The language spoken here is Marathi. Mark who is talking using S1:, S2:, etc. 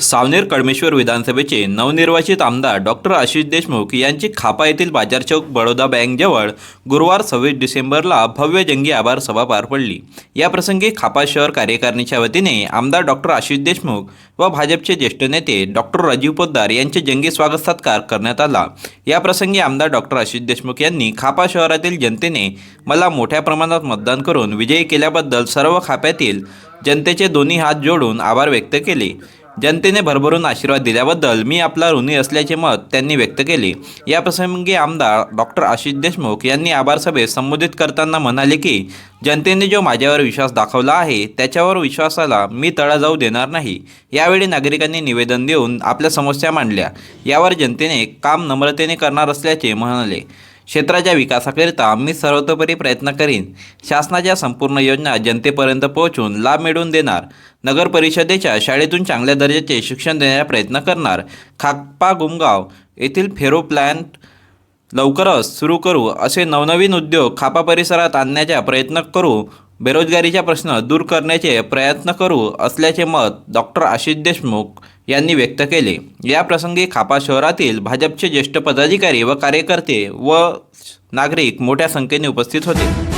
S1: सावनेर कडमेश्वर विधानसभेचे नवनिर्वाचित आमदार डॉक्टर आशिष देशमुख यांची खापा येथील बाजार चौक बडोदा बँकजवळ गुरुवार सव्वीस डिसेंबरला भव्य जंगी आभार सभा पार पडली. याप्रसंगी खापा शहर कार्यकारिणीच्या वतीने आमदार डॉक्टर आशिष देशमुख व भाजपचे ज्येष्ठ नेते डॉक्टर राजीव पोद्दार यांचे जंगी स्वागत सत्कार करण्यात आला. याप्रसंगी आमदार डॉक्टर आशिष देशमुख यांनी खापा शहरातील जनतेने मला मोठ्या प्रमाणात मतदान करून विजयी केल्याबद्दल सर्व खाप्यातील जनतेचे दोन्ही हात जोडून आभार व्यक्त केले. जनतेने भरभरून आशीर्वाद दिल्याबद्दल मी आपला ऋणी असल्याचे मत त्यांनी व्यक्त केले. याप्रसंगी आमदार डॉक्टर आशिष देशमुख यांनी आभार सभेत संबोधित करताना म्हणाले की जनतेने जो माझ्यावर विश्वास दाखवला आहे त्याच्यावर विश्वासाला मी तळा जाऊ देणार नाही. यावेळी नागरिकांनी निवेदन देऊन आपल्या समस्या मांडल्या. यावर जनतेने काम नम्रतेने करणार असल्याचे म्हणाले. क्षेत्राच्या विकासाकरिता मी सर्वतोपरी प्रयत्न करीन. शासनाच्या संपूर्ण योजना जनतेपर्यंत पोहोचून लाभ मिळवून देणार. नगर परिषदेच्या शाळेतून चांगल्या दर्जाचे शिक्षण देण्याचा प्रयत्न करणार. खापा गुमगाव येथील फेरो प्लॅन्ट लवकरच सुरू करू असे नवनवीन उद्योग खापा परिसरात आणण्याचा प्रयत्न करू बेरोजगारीचा प्रश्न दूर करण्याचे प्रयत्न करू असल्याचे मत डॉक्टर आशिष देशमुख यांनी व्यक्त केले. याप्रसंगी खापा शहरातील भाजपचे ज्येष्ठ पदाधिकारी व कार्यकर्ते व नागरिक मोठ्या संख्येने उपस्थित होते.